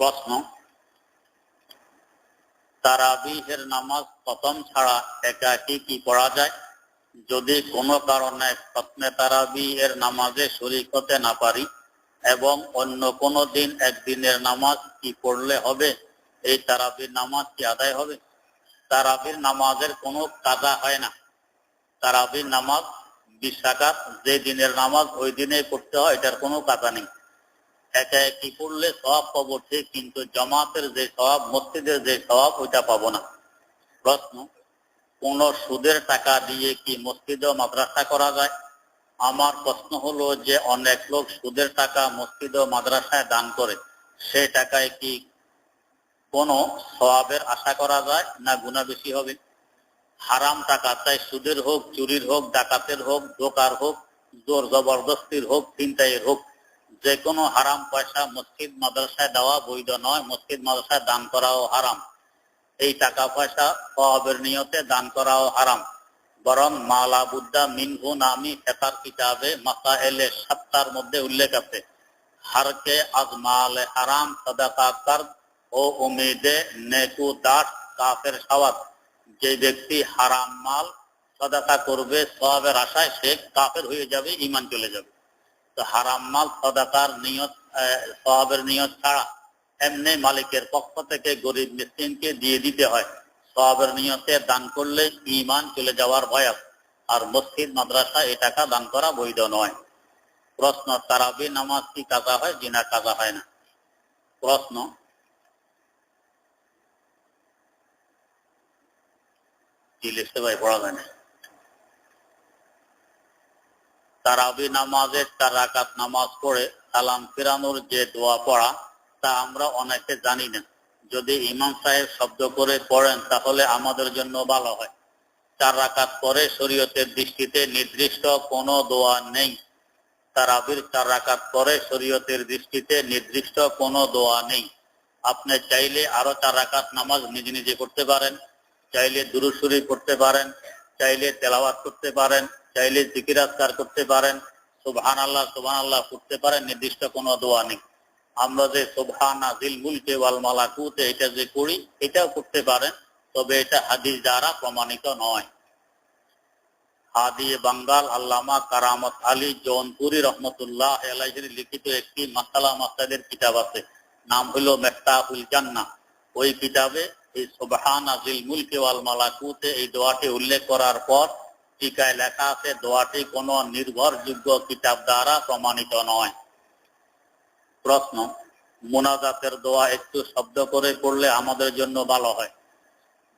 প্রশ্ন, তারাবিহের নামাজ খতম ছাড়া একাকি কি পড়া যায়? যদি কোনো কারণে খতমে তারাবিহের নামাজে শরিক হতে না পারি এবং অন্য কোনো দিন একদিনের নামাজ কি পড়লে হবে? এই তারাবির নামাজ কি আদায় হবে? তারাবির নামাজের কোনো কাজা হয় না। তারাবির নামাজ বিশ্বাকাত যে দিনের নামাজ ওই দিনেই পড়তে হয়, এটার কোনো কাজা নেই। একা একই পড়লে সব পাবো ঠিক, কিন্তু জমাতের যে সব মসজিদের যে সব ওইটা পাবো না। প্রশ্ন, কোন সুদের টাকা দিয়ে কি মসজিদ ও মাদ্রাসা করা যায়? আমার প্রশ্ন হলো যে অনেক লোক সুদের টাকা মসজিদ ও মাদ্রাসায় দান করে, সে টাকায় কি কোনো সওয়াবের আশা করা যায় না গুণা বেশি হবে? হারাম টাকা তাই সুদের হোক, চুরির হোক, ডাকাতের হোক দোকার হোক, জোর জবরদস্তির হোক চিন্তাইয়ের হোক যে কোনো হারাম পয়সা মসজিদ, মাদ্রাসায় দেওয়া বৈধ নয়। মসজিদ, মাদ্রাসায় দান করাও হারাম। এই টাকা পয়সা সওয়াবের নিয়তে দান করাও হারাম। বরং মালা বুদ্ধা মিনহু নামি ফেতার কিতাবে মাসা এলে সাতটার মধ্যে উল্লেখ আছে। হারকে আজ আজমাল হারাম সদাকা কর ও উমেদে নেকু দাস কাফের সওয়াত। যে ব্যক্তি হারাম মাল সদাকা করবে সবের আশায় সে কাফের হয়ে যাবে ইমান চলে যাবে। তো হারাম মাল সদাকার নিয়ত সবের নিয়ত ছাড়া এমনি মালিকের পক্ষ থেকে গরিব মিসকিনকে দিয়ে দিতে হয়। সবের নিয়তে দান করলে ইমান চলে যাওয়ার ভয় আর মসজিদ মাদ্রাসা এ টাকা দান করা বৈধ নয়। প্রশ্ন, তারাবি নামাজ কি কাজা হয়? জিনা কাজা হয় না। প্রশ্ন, কি লিখতে ভাই পড়া যায় না। তারাবি নামাজের চার রাকাত নামাজ পড়ে, সালাম ফিরানোর যে দোয়া পড়া, তা আমরা অনেকে জানি না। যদি ইমাম সাহেব শব্দ করে পড়েন, তাহলে আমাদের জন্য ভালো হয়। চার রাকাত পরে শরীয়তের দৃষ্টিতে নির্দিষ্ট কোনো দোয়া নেই। তারাবির চার রাকাত পরে শরীয়তের দৃষ্টিতে নির্দিষ্ট কোনো দোয়া নেই। আপনি চাইলে আরও চার রাকাত নামাজ নিজে নিজে করতে পারেন, চাইলে দুরুসুরি করতে পারেন, চাইলে তেলাওয়াত করতে পারেন চাইলে জিকিরাজকার করতে পারেন সুবহান আল্লাহ সুবহান আল্লাহ করতে পারেন, নির্দিষ্ট কোনো দোয়া নেই। আমরা যে সুবহান আজিল মুলকে ওয়াল মালাকুতে এটা যে করি, এটাও করতে পারেন, তবে এটা হাদিস দ্বারা প্রমাণিত নয়। হাদি বাঙ্গাল আল্লামা কারামত আলী জৌনপুরি রহমতুল্লাহ আলাইহির লিখিত একটি মাসালা মাসাদের কিতাব আছে। নাম হলো মেফতাহুল জান্নাহ ওই কিতাবে এই সুবহান আজিল মুলকে ওয়াল মালাকুতে এই দোয়াটি উল্লেখ করার পর টিকায় লেখা আছে দোয়াটি কোনো নির্ভরযোগ্য কিতাব দ্বারা প্রমাণিত নয়। প্রশ্ন, মোনাজাতের দোয়া একটু শব্দ করে পড়লে আমাদের জন্য ভালো হয়।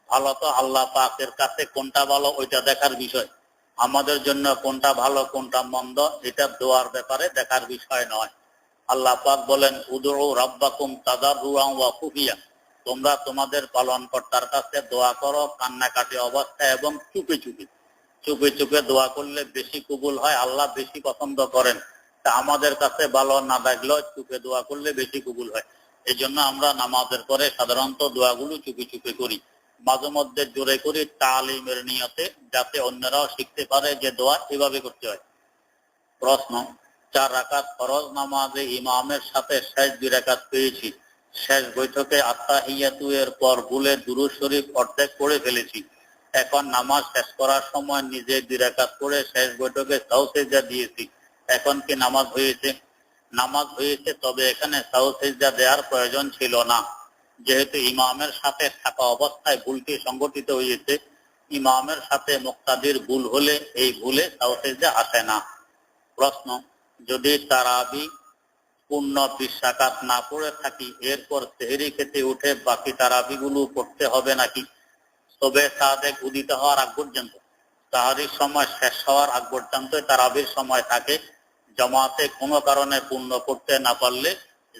ভালো তো আল্লাহ পাকের কাছে কোনটা ভালো ওইটা দেখার বিষয়। আমাদের জন্য কোনটা ভালো, কোনটা মন্দ, এটা দোয়ার ব্যাপারে দেখার বিষয় নয়। আল্লাহ পাক বলেন উদরু রব্বাকুম তাদার ওয়া খুফিয়া। তোমরা তোমাদের পালন কর্তার কাছে দোয়া করো কান্নাকাটি অবস্থায় এবং চুপে চুপে। চুপে চুপে দোয়া করলে বেশি কবুল হয়, আল্লাহ বেশি পছন্দ করেন। তা আমাদের কাছে ভালো না লাগলেও চুপে দোয়া করলে বেশি কবুল হয়। এই জন্য আমরা নামাজের পরে সাধারণত দোয়াগুলো চুপে চুপে করি। মাঝে মধ্যে জোরে করি তালিমের নিয়তে, যাতে অন্যরাও শিখতে পারে যে দোয়া এভাবে করতে হয়। প্রশ্ন, চার রাকাত ফরজ নামাজে ইমামের সাথে শেষ দুই রাকাত পেয়েছি। শেষ বৈঠকে আত্মাহিয়াতু এর পর ভুলে দুরু শরীফ অর্ধেক পড়ে ফেলেছি। এখন নামাজ শেষ করার সময় নিজে দুরাকাত করে শেষ বৈঠকে সাউসেজা দিয়েছি। এখন কি নামাজ হয়েছে? নামাজ হয়েছে, তবে এখানে সাউসেজা দেওয়ার প্রয়োজন ছিল না। যেহেতু ইমামের সাথে থাকা অবস্থায় ভুলটি সংগঠিত হয়েছে, ইমামের সাথে মুক্তাদির ভুল হলে এই ভুলে সাউসেজা আসে না। প্রশ্ন, যদি তারাবি পূর্ণ বিশ্বাকাত না পড়ে থাকি, এরপর সেহেরি খেতে উঠে বাকি তারাবিগুলো পড়তে হবে নাকি? তবে সাদেক উদিত হওয়ার আগ পর্যন্ত। তাহারির সময় শেষ হওয়ার আগ পর্যন্ত তারাবির সময় থাকে। জমাতে কোনো কারণে পূর্ণ করতে না পারলে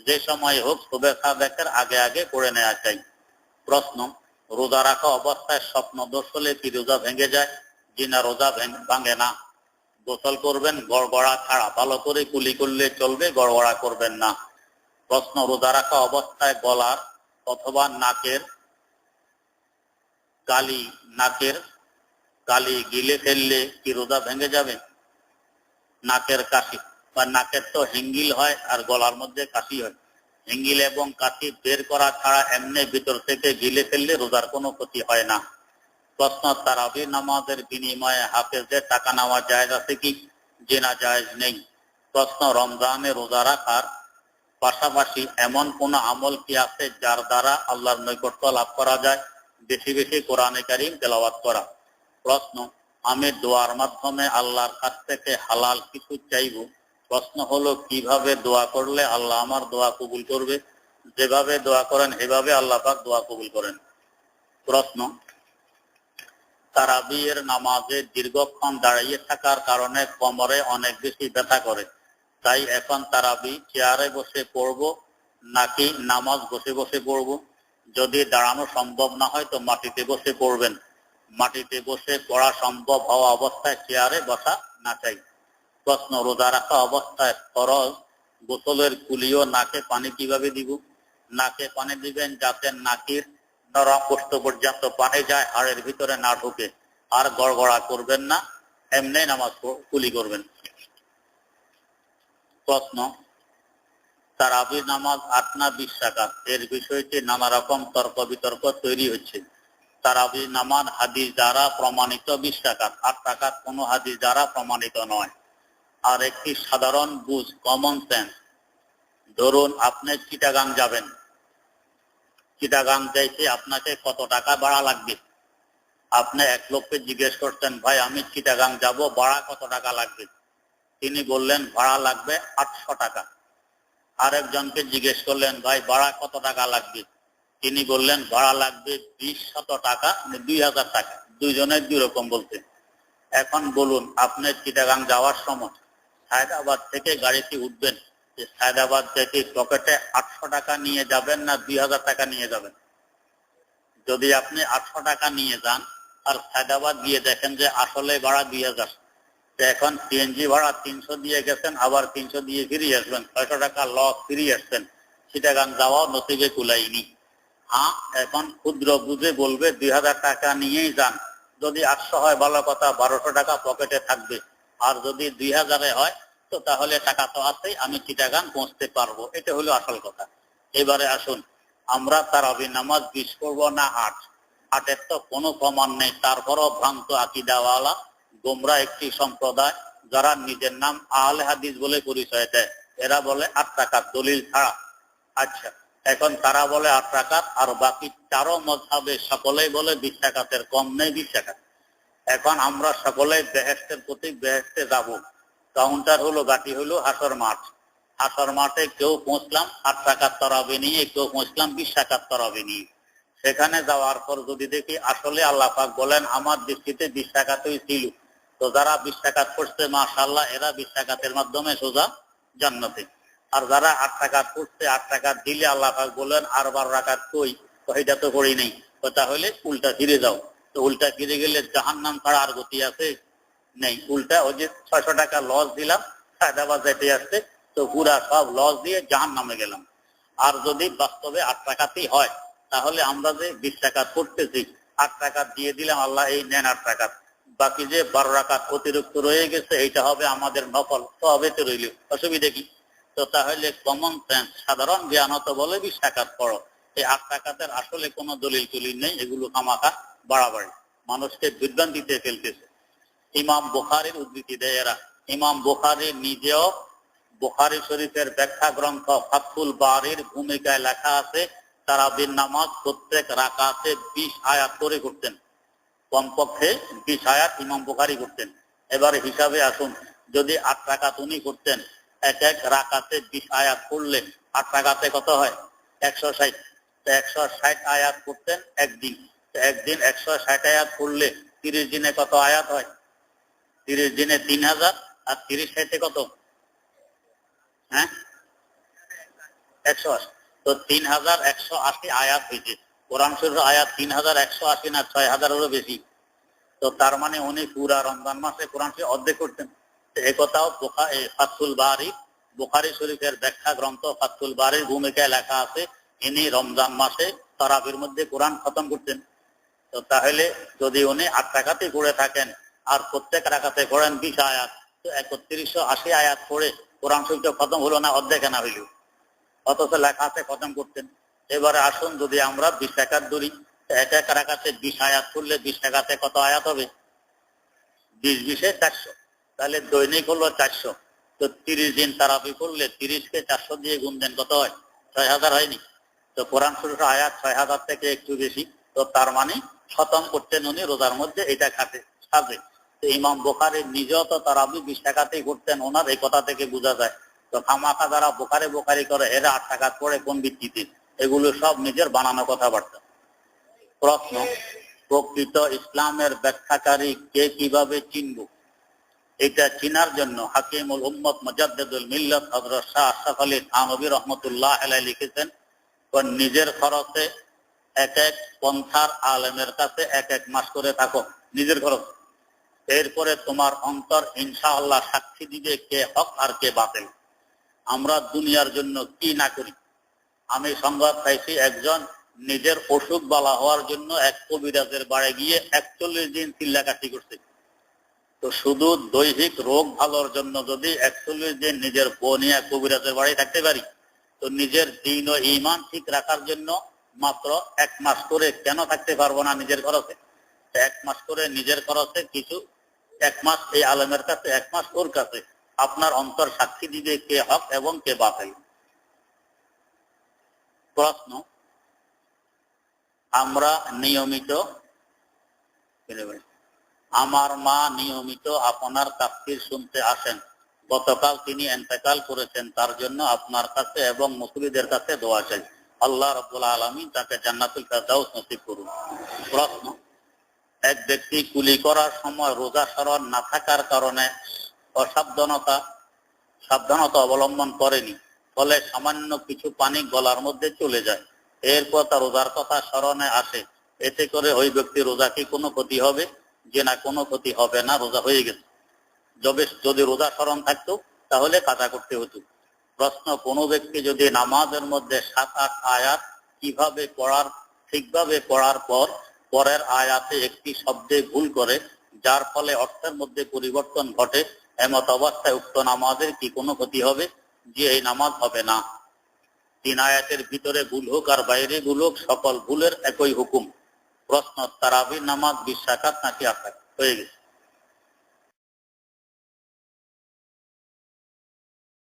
যে সময় হোক তবে সাদেকের আগে আগে করে নেওয়া চাই। প্রশ্ন, রোজা রাখা অবস্থায় স্বপ্ন দোষ হলে কি রোজা ভেঙে যায়? জিনা রোজা ভাঙে না। গোসল করবেন, গড়গড়া ছাড়া ভালো করে কুলি করলে চলবে, গড়গড়া করবেন না। প্রশ্ন, রোজা রাখা অবস্থায় গলার অথবা নাকের কালি নাকের কালি গিলে ফেললে কি রোজা ভেঙে যাবে? নাকের কাশি বা নাকের তো হিঙ্গিল হয় আর গলার মধ্যে কাশি হয়। হিঙ্গিল এবং কাশি বের করা ছাড়া এমনি ভিতর থেকে গিলে ফেললে রোজার কোনো ক্ষতি হয় না। প্রশ্ন, তারাবি নামাজের বিনিময়ে হাফেজের টাকা নেওয়া জায়েজ আছে কি? জেনা জায়েজ নেই। প্রশ্ন, রমজানে রোজা রাখার পাশাপাশি এমন কোন আমল কি আছে যার দ্বারা আল্লাহর নৈকট্য লাভ করা যায়? বেশি বেশি কোরআনে কারিম তেলাওয়াত করা। প্রশ্ন, আমি দোয়ার মাধ্যমে আল্লাহর কাছ থেকে হালাল কিছু চাইব? প্রশ্ন হলো, কীভাবে দোয়া করলে আল্লাহ আমার দোয়া কবুল করবে? যেভাবে দোয়া করেন এভাবে আল্লাহ পাক দোয়া কবুল করেন। প্রশ্ন তারাবিয়ের নামাজে দীর্ঘক্ষণ দাঁড়িয়ে থাকার কারণে কোমরে অনেক বেশি ব্যথা করে। তাই এখন তারাবি চেয়ারে বসে পড়ব নাকি নামাজ বসে বসে পড়ব? যদি দাঁড়ানো সম্ভব না হয়, তো মাটিতে বসে পড়বেন। মাটিতে বসে পড়া সম্ভব হওয়া অবস্থায় চেয়ারে বসা না চাই। প্রশ্ন, রোজা রাখা অবস্থায় ফরজ? গোসলের কুলিও নাকে পানি কীভাবে দিব? নাকে পানি দিবেন যাতে নাকির নরম কষ্ট পর্যন্ত পানি যায়, হাড়ের ভিতরে না ঢুকে। আর গড়গড়া করবেন না, এমনি নামাজ কুলি করবেন। প্রশ্ন তারাবির নামাজ আট না বিশ টাকাত এর বিষয়টি নানা রকম তর্ক বিতর্ক তৈরি হচ্ছে। তারাবির নামাজ হাদিস দ্বারা প্রমাণিত বিশ টাকাত আট টাকাত কোনো হাদিস দ্বারা প্রমাণিত নয়। আর একটি সাধারণ বুঝ কমন সেন্স ধরুন, আপনি চিটাগাং যাবেন। চিটাগাং যাইতে আপনাকে কত টাকা ভাড়া লাগবে? আপনি এক লোককে জিজ্ঞেস করছেন ভাই, আমি চিটাগাং যাব, ভাড়া কত টাকা লাগবে? তিনি বললেন, ভাড়া লাগবে আটশো টাকা। আরেকজনকে জিজ্ঞেস করলেন, ভাই, ভাড়া কত টাকা লাগবে? তিনি বললেন, ভাড়া লাগবে বিশ শত টাকা মানে দুই হাজার টাকা। দুইজনের দুই রকম বলতে এখন বলুন আপনি চিটাগাং যাওয়ার সময় হায়দ্রাবাদ থেকে গাড়িটি উঠবেন হায়দ্রাবাদ থেকে পকেটে আটশো টাকা নিয়ে যাবেন না দুই হাজার টাকা নিয়ে যাবেন? যদি আপনি আটশো টাকা নিয়ে যান আর হায়দ্রাবাদ গিয়ে দেখেন যে আসলে ভাড়া দুই হাজার। এখন সিএনজি ভাড়া তিনশো দিয়ে গেছেন, আবার তিনশো দিয়ে ফিরিয়ে আসবেন, ছয়শো টাকা লস ফিরিয়ে আসছেন। চিটাগাং যাওয়া নসিবে কুলাইনি। হ্যাঁ এখন ক্ষুদ্র বুঝে বলবে, দুই হাজার টাকা নিয়েই যান। যদি আটশো হয়, ভালো কথা, বারোশো টাকা পকেটে থাকবে। আর যদি দুই হাজারে হয়, তো তাহলে টাকা তো আছেই, আমি চিটাগাং পৌঁছতে পারব। এটা হলো আসল কথা। এবারে আসুন, আমরা তারাবি নামাজ বিশ করব না আট। আটের তো কোনো প্রমাণ নেই, তারপরও ভ্রান্ত আকিদাওয়ালা গোমরা একটি সম্প্রদায় যারা নিজের নাম আহলে হাদিস বলে পরিচয় দেয়। এরা বলে আট টাকার দলিল ছাড়া। আচ্ছা এখন তারা বলে আট টাকাত আর বাকি চারো মজাবে সকলেই বলে বিশ টাকাতের কম নেই বিশ টাকা এখন আমরা সকলে বেহেস্তের প্রতি বেহেস্তে যাব। কাউন্টার হলো গাটি হলো, হাসর মাঠ। হাসর মাঠে কেউ পৌঁছলাম আট টাকার তরাবে নিয়ে কেউ পৌঁছলাম বিশ টাকার তরাবে নিয়ে। সেখানে যাওয়ার পর যদি দেখি আসলে আল্লাহ পাক বলেন, আমার দৃষ্টিতে বিশ টাকাতেই ছিল। তো যারা বিশ টাকাত পড়ছে মাশাল্লাহ এরা বিশ টাকাতের মাধ্যমে সোজা জান্নাতে। আর যারা আট টাকা পড়ছে, আট টাকা দিলে আল্লাহ পাক বলেন, আর বারো টাকাত কই? এটা তো করি নেই। তো তাহলে উল্টা ফিরে যাও। তো উল্টা ফিরে গেলে জাহান নাম ছাড়া আর গতি আছে? নেই। উল্টা ওই যে ছয়শো টাকা লস দিলাম হায়দ্রাবাদ যাইতে আসছে, তো পুরা সব লস দিয়ে জাহান নামে গেলাম। আর যদি বাস্তবে আট টাকাতেই হয়, তাহলে আমরা যে বিশ টাকা করতেছি আট টাকা দিয়ে দিলাম, আল্লাহ এই নেন আট টাকা বাকি যে বারো টাকা অতিরিক্ত রয়ে গেছে, এইটা হবে আমাদের নকল হবে তো রইল। অসুবিধা কি? তো তাহলে কমন সেন্স সাধারণ জ্ঞানত বলে বিশ টাকা পড়ো। এই আট টাকাতের আসলে কোনো দলিল টলিল নেই, এগুলো খামাখা বাড়াবাড়ি। মানুষকে বিভ্রান্তিতে ফেলতেছে। ইমাম বুখারির উদ্ধৃতি দেয় এরা। ইমাম বুখারি নিজেও বুখারি শরীফের ব্যাখ্যা গ্রন্থ ফাতুল বাড়ির ভূমিকায় লেখা আছে তারা বিন নামাজ প্রত্যেক রাকাতে বিশ আয়াত করে করতেন কমপক্ষে বিশ আয়াত ইমাম বুখারি করতেন এবারে হিসাবে আসুন, যদি আট টাকা উনি করতেন, এক এক রাকাতে বিশ আয়াত করলে আট টাকাতে কত হয়? একশো ষাট। তো একশো ষাট আয়াত করতেন একদিন। তো একদিন একশো ষাট আয়াত করলে তিরিশ দিনে কত আয়াত হয়? তিরিশ দিনে তিন হাজার। আর তিরিশ ষাটে কত? হ্যাঁ? একশো আশি। তো তিন হাজার একশো আশি আয়াত হয়েছে। কোরআন শরীফ আয়াত তিন হাজার একশো আশি না ছয় হাজারেরও বেশি। তো তার মানে উনি পুরা রমজান মাসে কোরআন শরীফ অর্ধেক করতেন। একথাও ফাতুল বাড়ি বুখারি শরীফের ব্যাখ্যা গ্রন্থ ফাতুল বাড়ির ভূমিকায় লেখা আছে, ইনি রমজান মাসে তারাবির মধ্যে কোরআন খতম করতেন। তো তাহলে যদি উনি আট টাকাতে করে থাকেন, আর প্রত্যেক রাখাতে করেন বিশ আয়াত, তো একত্রিশশো আশি আয়াত পড়ে কোরআন শরীফটা খতম হলো না, অর্ধেক না হইল? অথচ লেখা আছে খতম করতেন। এবারে আসুন যদি আমরা বিশ টাকার দূরি এক এক রাখাতে বিশ আয়াত করলে বিশ টাকাতে কত আয়াত হবে? বিশ বিশে চারশো। তাহলে দৈনিক হলো চারশো। তো তিরিশ দিন তারাবি করলে তিরিশকে চারশো দিয়ে গুণ দেন, কত হয়? ছয় হাজার হয়নি। তো কোরআন শরীফ আয়াত ছয় হাজার থেকে একটু বেশি। তো তার মানে খতম করতেন উনি, রোজার মধ্যে এটা খাতে সাজে। তো ইমাম বোখারি নিজেও তো তারাবি বিশ টাকাতেই করতেন, ওনার এই কথা থেকে বোঝা যায়। তো খামাখা যারা বোখারে বোখারি করে, এরা আট টাকা করে কোন ভিত্তিতে? এগুলো সব নিজের বানানো কথাবার্তা। প্রশ্ন, প্রকৃত ইসলামের ব্যাখ্যাকারী কে কীভাবে চিনব? এটা চিনার জন্য হাকিমুল উম্মত মুজাদ্দেদুল মিল্লত হযরত শাহ আশরাফ আলী থানভী রহমতুল্লাহ লিখেছেন নিজের খরচে এক এক পন্থার আলেমের কাছে এক এক মাস করে থাকো, নিজের খরচ। এরপরে তোমার অন্তর ইনশাআল্লাহ সাক্ষী দিবে কে হক আর কে বাতিল। আমরা দুনিয়ার জন্য কি না করি? আমি সংবাদ পাইছি একজন নিজের অসুখ বালা হওয়ার জন্য এক কবিরাজের বাড়ি গিয়ে একচল্লিশ দিন চিল্লাকাটি করছে। তো শুধু দৈহিক রোগ ভালোর জন্য যদি একচল্লিশ দিন নিজের বনিয়া কবিরাজের বাড়ি থাকতে পারি, তো নিজের দিন ও ইমান ঠিক রাখার জন্য মাত্র এক মাস করে কেন থাকতে পারব না নিজের খরচে? এক মাস করে নিজের খরচে কিছু, এক মাস এই আলমের কাছে, এক মাস ওর কাছে। আপনার অন্তর সাক্ষী দিবে কে হক এবং কে বাতিল। প্রশ্ন, আমরা নিয়মিত আমার মা নিয়মিত আপনার তাফসির শুনতে আসেন। গতকাল তিনি এন্তেকাল করেছেন, তার জন্য আপনার কাছে এবং মুসলিদের কাছে দোয়া চাই। আল্লাহ রব্বুল আলমী তাকে জান্নাতুল ফেরদাউস নসিব করুন। প্রশ্ন, এক ব্যক্তি কুলি করার সময় রোজা স্মরণ না থাকার কারণে অসাবধানতা, সাবধানতা অবলম্বন করেনি। ফলে সামান্য কিছু পানি গলার মধ্যে চলে যায়। এরপর তার রোজার কথা স্মরণে আসে। এতে করে ওই ব্যক্তি রোজা কি কোনো ক্ষতি হবে? যে না, কোনো ক্ষতি হবে না, রোজা হয়ে গেছে। যবে, যদি রোজা স্মরণ থাকতো, তাহলে কাজা করতে হতো। প্রশ্ন, কোনো ব্যক্তি যদি নামাজের মধ্যে সাত, আট আয়াত কীভাবে পড়ার, ঠিকভাবে পড়ার পর পরের আয়াতে একটি শব্দে ভুল করে, যার ফলে অর্থের মধ্যে পরিবর্তন ঘটে, এমত অবস্থায় উক্ত নামাজের কি কোনো ক্ষতি হবে? যে এই নামাজ হবে না। তিন আয়াতের ভিতরে ভুল হোক আর বাইরে ভুল হোক, সকল ভুলের একই হুকুম। প্রশ্ন তারাবির নামাজ বিশ্বাকাত নাকি আকাত হয়ে গেছে।